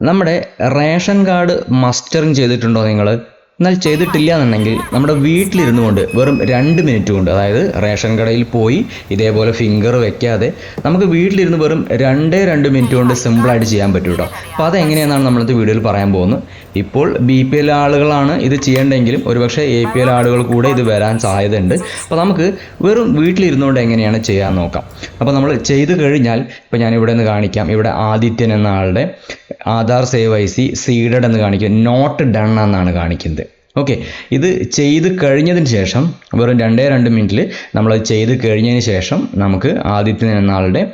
നമ്മുടെ ration card mustering ചെയ്തിട്ടുണ്ടോ നിങ്ങൾ? എന്നാൽ ചെയ്തിട്ടില്ല എന്നുണ്ടെങ്കിൽ നമ്മുടെ വീട്ടിലിരുന്നു കൊണ്ട് വെറും രണ്ട് മിനിറ്റ് കൊണ്ട് അതായത് റേഷൻ കടയിൽ പോയി ഇതേപോലെ ഫിംഗർ വെക്കാതെ നമുക്ക് വീട്ടിലിരുന്ന് വെറും രണ്ടേ രണ്ട് മിനിറ്റ് കൊണ്ട് സിമ്പിളായിട്ട് ചെയ്യാൻ പറ്റും കേട്ടോ അപ്പോൾ അതെങ്ങനെയാണെന്നാണ് നമ്മളത്തെ വീഡിയോയിൽ പറയാൻ പോകുന്നത്. ഇപ്പോൾ ബി പി എൽ ആളുകളാണ് ഇത് ചെയ്യേണ്ടെങ്കിലും ഒരുപക്ഷെ എ പി എൽ ആളുകൾ കൂടെ ഇത് വരാൻ സാധ്യതയുണ്ട്. അപ്പോൾ നമുക്ക് വെറും വീട്ടിലിരുന്നുകൊണ്ട് എങ്ങനെയാണ് ചെയ്യാൻ നോക്കാം. അപ്പോൾ നമ്മൾ ചെയ്ത് കഴിഞ്ഞാൽ ഇപ്പോൾ ഞാൻ ഇവിടെ നിന്ന് കാണിക്കാം. ഇവിടെ ആദിത്യൻ എന്ന ആളുടെ Aadhaar save I C seeded എന്ന് കാണിക്കും. നോട്ട് ഡൺ എന്നാണ് കാണിക്കുന്നത്. ഓക്കെ ഇത് ചെയ്ത് കഴിഞ്ഞതിന് ശേഷം വെറും രണ്ടേ രണ്ട് മിനിറ്റിൽ നമ്മൾ ചെയ്ത് കഴിഞ്ഞതിന് ശേഷം നമുക്ക് ആദ്യത്തിന് എന്ന ആളുടെ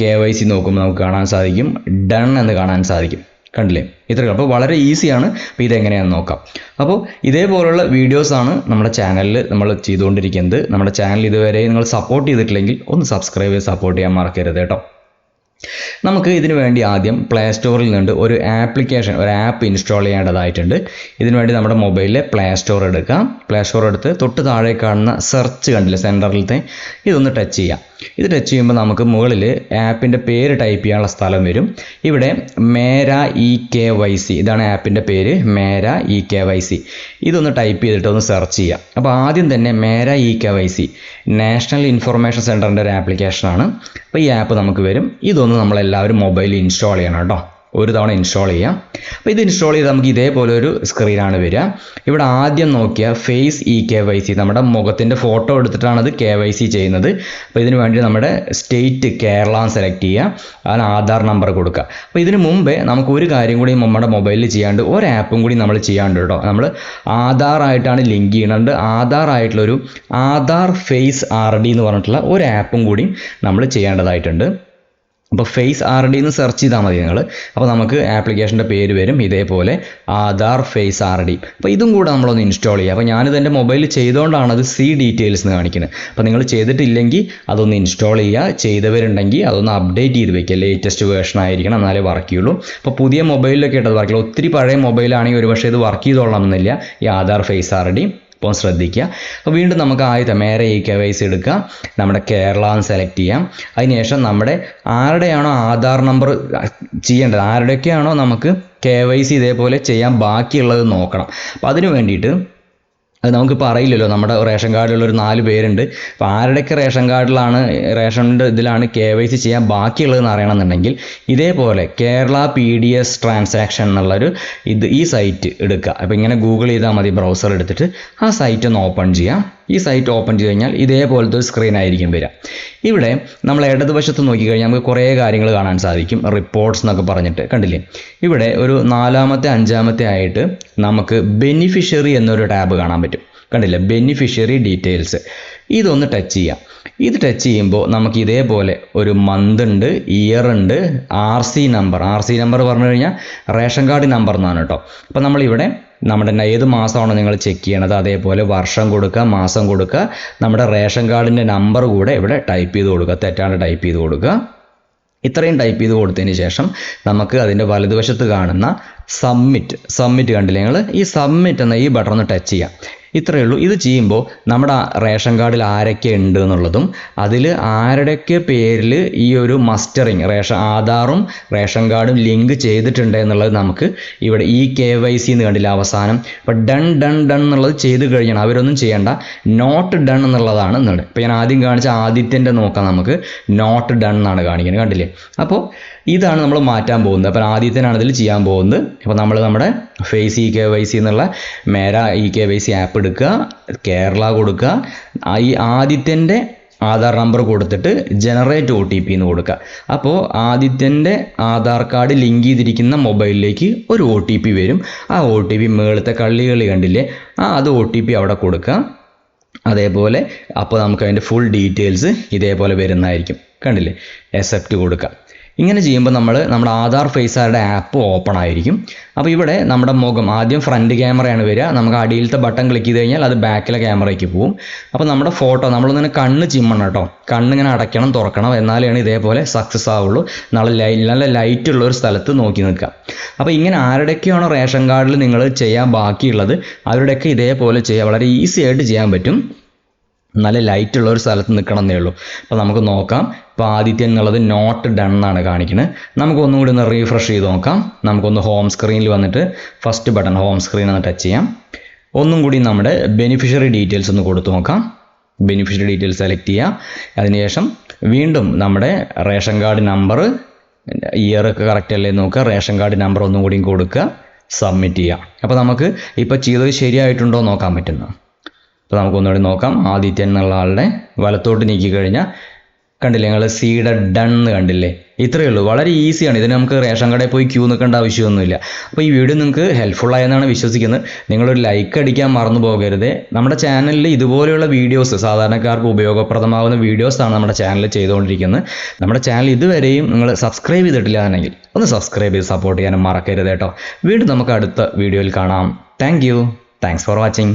കെ വൈ സി നോക്കുമ്പോൾ നമുക്ക് കാണാൻ സാധിക്കും ഡൺ എന്ന് കാണാൻ സാധിക്കും. കണ്ടില്ലേ? ഇത്രയും അപ്പോൾ വളരെ ഈസിയാണ്. അപ്പോൾ ഇതെങ്ങനെയാണെന്ന് നോക്കാം. അപ്പോൾ ഇതേപോലുള്ള വീഡിയോസാണ് നമ്മുടെ ചാനലിൽ നമ്മൾ ചെയ്തുകൊണ്ടിരിക്കുന്നത്. നമ്മുടെ ചാനൽ ഇതുവരെ നിങ്ങൾ സപ്പോർട്ട് ചെയ്തിട്ടില്ലെങ്കിൽ ഒന്ന് സബ്സ്ക്രൈബ് ചെയ്ത് സപ്പോർട്ട് ചെയ്യാൻ മറക്കരുത് കേട്ടോ. നമുക്ക് ഇതിനു വേണ്ടി ആദ്യം പ്ലേ സ്റ്റോറിൽ നിന്ന് ഒരു ആപ്ലിക്കേഷൻ ഒരു ആപ്പ് ഇൻസ്റ്റാൾ ചെയ്യേണ്ടതായിട്ടുണ്ട്. ഇതിനുവേണ്ടി നമ്മുടെ മൊബൈലിലെ പ്ലേ സ്റ്റോർ എടുക്കാം. പ്ലേ സ്റ്റോർ എടുത്ത് തൊട്ട് താഴെ കാണുന്ന സെർച്ച് കണ്ടില്ല സെന്ററിലത്തെ ഇതൊന്ന് ടച്ച് ചെയ്യാം. ഇത് ടച്ച് ചെയ്യുമ്പോൾ നമുക്ക് മുകളിൽ ആപ്പിന്റെ പേര് ടൈപ്പ് ചെയ്യാനുള്ള സ്ഥലം വരും. ഇവിടെ Mera E K Y C. ഇതാണ് ആപ്പിന്റെ പേര് Mera E K Y C. ഇതൊന്ന് ടൈപ്പ് ചെയ്തിട്ട് ഒന്ന് സെർച്ച് ചെയ്യാം. അപ്പോൾ ആദ്യം തന്നെ Mera E K Y C national information സെന്ററിന്റെ ഒരു ആപ്ലിക്കേഷനാണ് അപ്പോൾ ഈ ആപ്പ് നമുക്ക് വരും. ഇതൊന്ന് നമ്മളെല്ലാവരും മൊബൈലിൽ ഇൻസ്റ്റാൾ ചെയ്യണം കേട്ടോ. ഒരു തവണ ഇൻസ്റ്റാൾ ചെയ്യാം. അപ്പോൾ ഇത് ഇൻസ്റ്റാൾ ചെയ്ത് നമുക്ക് ഇതേപോലെ ഒരു സ്ക്രീനാണ് വരിക. ഇവിടെ ആദ്യം നോക്കിയ face E K Y C നമ്മുടെ മുഖത്തിന്റെ ഫോട്ടോ എടുത്തിട്ടാണ് അത് കെ വൈ സി ചെയ്യുന്നത്. അപ്പോൾ ഇതിന് വേണ്ടി നമ്മുടെ സ്റ്റേറ്റ് കേരള സെലക്ട് ചെയ്യുക. അതിന് ആധാർ നമ്പർ കൊടുക്കുക. അപ്പോൾ ഇതിന് മുമ്പേ നമുക്ക് ഒരു കാര്യം കൂടി നമ്മുടെ മൊബൈലിൽ ചെയ്യാണ്ട് ഒരു ആപ്പും കൂടി നമ്മൾ ചെയ്യാണ്ട് കേട്ടോ. നമ്മൾ ആധാറായിട്ടാണ് ലിങ്ക് ചെയ്യുന്നുണ്ട് ആധാറായിട്ടുള്ളൊരു ആധാർ ഫേസ് ആർ ഡി എന്ന് പറഞ്ഞിട്ടുള്ള ഒരു ആപ്പും കൂടി നമ്മൾ ചെയ്യേണ്ടതായിട്ടുണ്ട്. അപ്പോൾ ഫേസ് ആർ ഡി എന്ന് സെർച്ച് ചെയ്താൽ മതി നിങ്ങൾ അപ്പോൾ നമുക്ക് ആപ്ലിക്കേഷന്റെ പേര് വരും ഇതേപോലെ ആധാർ ഫേസ് ആർ ഡി അപ്പോൾ ഇതും കൂടെ നമ്മളൊന്ന് ഇൻസ്റ്റാൾ ചെയ്യുക അപ്പോൾ ഞാനിത് എന്റെ മൊബൈലിൽ ചെയ്തുകൊണ്ടാണ് അത് സി ഡീറ്റെയിൽസ് എന്ന് കാണിക്കുന്നത് അപ്പോൾ നിങ്ങൾ ചെയ്തിട്ടില്ലെങ്കിൽ അതൊന്ന് ഇൻസ്റ്റാൾ ചെയ്യുക ചെയ്തവരുണ്ടെങ്കിൽ അതൊന്ന് അപ്ഡേറ്റ് ചെയ്ത് വെക്കുക. ലേറ്റസ്റ്റ് വേർഷൻ ആയിരിക്കണം എന്നാലേ വർക്ക് ചെയ്യുള്ളൂ. അപ്പോൾ പുതിയ മൊബൈലിലൊക്കെ ഇട്ടത് വർക്ക് ഒത്തിരി പഴയ മൊബൈലാണെങ്കിൽ ഒരുപക്ഷെ ഇത് വർക്ക് ചെയ്തോളണം എന്നില്ല ഈ ആധാർ ഫേസ് ആർ ഡി അപ്പോൾ ശ്രദ്ധിക്കുക. അപ്പോൾ വീണ്ടും നമുക്ക് ആദ്യത്തെ മേരെ ഇ കെ വൈ സി എടുക്കുക. നമ്മുടെ കേരള എന്ന് സെലക്ട് ചെയ്യാം. അതിനുശേഷം നമ്മുടെ ആരുടെയാണോ ആധാർ നമ്പർ ചെയ്യേണ്ടത് ആരുടെയൊക്കെയാണോ നമുക്ക് കെ വൈ സി ഇതേപോലെ ചെയ്യാൻ ബാക്കിയുള്ളത് നോക്കണം. അപ്പോൾ അതിന് വേണ്ടിയിട്ട് അത് നമുക്കിപ്പോൾ അറിയില്ലല്ലോ നമ്മുടെ റേഷൻ കാർഡിലുള്ള ഒരു നാല് പേരുണ്ട്. അപ്പോൾ ആരുടെയൊക്കെ റേഷൻ കാർഡിലാണ് റേഷന്റെ ഇതിലാണ് കെ വൈ സി ചെയ്യാൻ ബാക്കിയുള്ളതെന്ന് അറിയണമെന്നുണ്ടെങ്കിൽ ഇതേപോലെ Kerala P D S transaction എന്നുള്ളൊരു ഇത് ഈ സൈറ്റ് എടുക്കുക. അപ്പോൾ ഇങ്ങനെ ഗൂഗിൾ ചെയ്താൽ മതി ബ്രൗസർ എടുത്തിട്ട് ആ സൈറ്റ് ഒന്ന് ഓപ്പൺ ചെയ്യാം. ഈ സൈറ്റ് ഓപ്പൺ ചെയ്ത് കഴിഞ്ഞാൽ ഇതേപോലത്തെ ഒരു സ്ക്രീൻ ആയിരിക്കും വരിക. ഇവിടെ നമ്മൾ ഇടതുവശത്ത് നോക്കിക്കഴിഞ്ഞാൽ നമുക്ക് കുറേ കാര്യങ്ങൾ കാണാൻ സാധിക്കും. റിപ്പോർട്ട്സ് എന്നൊക്കെ പറഞ്ഞിട്ട്. കണ്ടില്ലേ? ഇവിടെ ഒരു നാലാമത്തെ അഞ്ചാമത്തെ ആയിട്ട് നമുക്ക് ബെനിഫിഷ്യറി എന്നൊരു ടാബ് കാണാൻ പറ്റും. കണ്ടില്ലേ? ബെനിഫിഷ്യറി ഡീറ്റെയിൽസ് ഇതൊന്ന് ടച്ച് ചെയ്യാം. ഇത് ടച്ച് ചെയ്യുമ്പോൾ നമുക്ക് ഇതേപോലെ ഒരു മന്ത് ഉണ്ട് ഇയർ ഉണ്ട് R C number R C number പറഞ്ഞു കഴിഞ്ഞാൽ റേഷൻ കാർഡ് നമ്പർ എന്നാണ് കേട്ടോ അപ്പോൾ നമ്മളിവിടെ നമ്മുടെ ഏത് മാസമാണോ നിങ്ങൾ ചെക്ക് ചെയ്യണത് അതേപോലെ വർഷം കൊടുക്കുക മാസം കൊടുക്കുക നമ്മുടെ റേഷൻ കാർഡിന്റെ നമ്പർ കൂടെ ഇവിടെ ടൈപ്പ് ചെയ്ത് കൊടുക്കുക. തെറ്റാണ്ട് ടൈപ്പ് ചെയ്ത് കൊടുക്കുക. ഇത്രയും ടൈപ്പ് ചെയ്ത് കൊടുത്തതിന് ശേഷം നമുക്ക് അതിന്റെ വലതുവശത്ത് കാണുന്ന സബ്മിറ്റ് സബ്മിറ്റ് കണ്ടില്ലേ നിങ്ങൾ? ഈ സബ്മിറ്റ് എന്ന ഈ ബട്ടൺ ഒന്ന് ടച്ച് ചെയ്യാം. ഇത്രയേ ഉള്ളൂ. ഇത് ചെയ്യുമ്പോൾ നമ്മുടെ റേഷൻ കാർഡിൽ ആരൊക്കെ ഉണ്ട് എന്നുള്ളതും അതിൽ ആരുടെയൊക്കെ പേരിൽ ഈ ഒരു മസ്റ്ററിങ് റേഷൻ ആധാറും റേഷൻ കാർഡും ലിങ്ക് ചെയ്തിട്ടുണ്ട് എന്നുള്ളത് നമുക്ക് ഇവിടെ ഈ കെ വൈ സി എന്ന് കണ്ടില്ല അവസാനം? ഇപ്പം ഡൺ ഡൺ ഡൺ എന്നുള്ളത് ചെയ്ത് കഴിഞ്ഞാൽ അവരൊന്നും ചെയ്യേണ്ട. നോട്ട് ഡൺ എന്നുള്ളതാണ് എന്നുള്ളത് ഇപ്പം ഞാൻ ആദ്യം കാണിച്ച ആദ്യത്തിന്റെ നോക്കാം നമുക്ക്. നോട്ട് ഡൺ എന്നാണ് കാണിക്കുന്നത്. കണ്ടില്ലേ? അപ്പോൾ ഇതാണ് നമ്മൾ മാറ്റാൻ പോകുന്നത്. അപ്പോൾ ആദ്യത്തിനാണ് ഇതിൽ ചെയ്യാൻ പോകുന്നത്. അപ്പോൾ നമ്മൾ നമ്മുടെ face E K Y C എന്നുള്ള Mera E K Y C app എടുക്കുക കേരള കൊടുക്കുക. ഈ ആദിത്യന്റെ ആധാർ നമ്പർ കൊടുത്തിട്ട് ജനറേറ്റ് ഒ ടി പി എന്ന് കൊടുക്കുക. അപ്പോൾ ആദിത്യന്റെ ആധാർ കാർഡ് ലിങ്ക് ചെയ്തിരിക്കുന്ന മൊബൈലിലേക്ക് ഒരു ഒ ടി പി വരും. ആ ഒ ടി പി മേളത്തെ കള്ളി കണ്ടില്ലേ? ആ അത് ഒ ടി പി അവിടെ കൊടുക്കുക. അതേപോലെ അപ്പോൾ നമുക്ക് അതിന്റെ ഫുൾ ഡീറ്റെയിൽസ് ഇതേപോലെ വരുന്നതായിരിക്കും. കണ്ടില്ലേ? എക്സെപ്റ്റ് കൊടുക്കുക. ഇങ്ങനെ ചെയ്യുമ്പോൾ നമ്മൾ നമ്മുടെ ആധാർ ഫേസ് ആരുടെ ആപ്പ് ഓപ്പൺ ആയിരിക്കും. അപ്പോൾ ഇവിടെ നമ്മുടെ മുഖം ആദ്യം ഫ്രണ്ട് ക്യാമറയാണ് വരിക. നമുക്ക് അടിയിലത്തെ ബട്ടൺ ക്ലിക്ക് ചെയ്ത് കഴിഞ്ഞാൽ അത് ബാക്കിലെ ക്യാമറയ്ക്ക് പോകും അപ്പോൾ നമ്മുടെ ഫോട്ടോ നമ്മളിങ്ങനെ കണ്ണ് ചിമ്മണം കേട്ടോ. കണ്ണിങ്ങനെ അടയ്ക്കണം തുറക്കണം. എന്നാലാണ് ഇതേപോലെ സക്സസ് ആവുള്ളൂ. നല്ല ലൈ നല്ല ലൈറ്റ് ഉള്ള ഒരു സ്ഥലത്ത് നോക്കി നിൽക്കുക. അപ്പോൾ ഇങ്ങനെ ആരുടെയൊക്കെയാണോ റേഷൻ കാർഡിൽ നിങ്ങൾ ചെയ്യാൻ ബാക്കിയുള്ളത് അവരുടെയൊക്കെ ഇതേപോലെ ചെയ്യാൻ വളരെ ഈസി ആയിട്ട് ചെയ്യാൻ പറ്റും. നല്ല ലൈറ്റ് ഉള്ള ഒരു സ്ഥലത്ത് നിൽക്കണം എന്നേ ഉള്ളൂ. അപ്പോൾ നമുക്ക് നോക്കാം. ഇപ്പോൾ ആദിത്യൻ എന്നുള്ളത് നോട്ട് ഡൺ എന്നാണ് കാണിക്കുന്നത്. നമുക്ക് ഒന്നും കൂടി ഒന്ന് റീഫ്രഷ് ചെയ്ത് നോക്കാം. നമുക്കൊന്ന് ഹോം സ്ക്രീനിൽ വന്നിട്ട് ഫസ്റ്റ് ബട്ടൺ ഹോം സ്ക്രീൻ ഒന്ന് ടച്ച് ചെയ്യാം. ഒന്നും കൂടി നമ്മുടെ ബെനിഫിഷ്യറി ഡീറ്റെയിൽസ് ഒന്ന് കൊടുത്തു നോക്കാം. ബെനിഫിഷ്യറി ഡീറ്റെയിൽസ് സെലക്ട് ചെയ്യുക അതിനുശേഷം വീണ്ടും നമ്മുടെ റേഷൻ കാർഡ് നമ്പർ ഇയർ ഒക്കെ കറക്റ്റ് അല്ലേ നോക്കുക. റേഷൻ കാർഡ് നമ്പർ ഒന്നും കൂടിയും കൊടുക്കുക. സബ്മിറ്റ് ചെയ്യുക അപ്പോൾ നമുക്ക് ഇപ്പോൾ ചെയ്തത് ശരിയായിട്ടുണ്ടോ നോക്കാൻ പറ്റുന്നു അപ്പോൾ നമുക്ക് ഒന്നുകൂടി നോക്കാം. ആദിത്യൻ എന്നുള്ള ആളുടെ വലത്തോട്ട് നീക്കി കഴിഞ്ഞാൽ കണ്ടില്ലേ നിങ്ങൾ സീഡ് ഡൺ കണ്ടില്ലേ? ഇത്രയേ ഉള്ളൂ. വളരെ ഈസിയാണ് ഇതിന് നമുക്ക് റേഷൻ കടയിൽ പോയി ക്യൂ നിൽക്കേണ്ട ആവശ്യമൊന്നുമില്ല. അപ്പോൾ ഈ വീഡിയോ നിങ്ങൾക്ക് ഹെൽപ്ഫുള്ളായെന്നാണ് വിശ്വസിക്കുന്നത്. നിങ്ങളൊരു ലൈക്ക് അടിക്കാൻ മറന്നു പോകരുത്. നമ്മുടെ ചാനലിൽ ഇതുപോലെയുള്ള വീഡിയോസ് സാധാരണക്കാർക്ക് ഉപയോഗപ്രദമാകുന്ന വീഡിയോസാണ് നമ്മുടെ ചാനൽ ചെയ്തുകൊണ്ടിരിക്കുന്നത്. നമ്മുടെ ചാനൽ ഇതുവരെയും നിങ്ങൾ സബ്സ്ക്രൈബ് ചെയ്തിട്ടില്ല എന്നുണ്ടെങ്കിൽ ഒന്ന് സബ്സ്ക്രൈബ് ചെയ്ത് സപ്പോർട്ട് ചെയ്യാനും മറക്കരുത് കേട്ടോ. വീണ്ടും നമുക്ക് അടുത്ത വീഡിയോയിൽ കാണാം. Thank you thanks for watching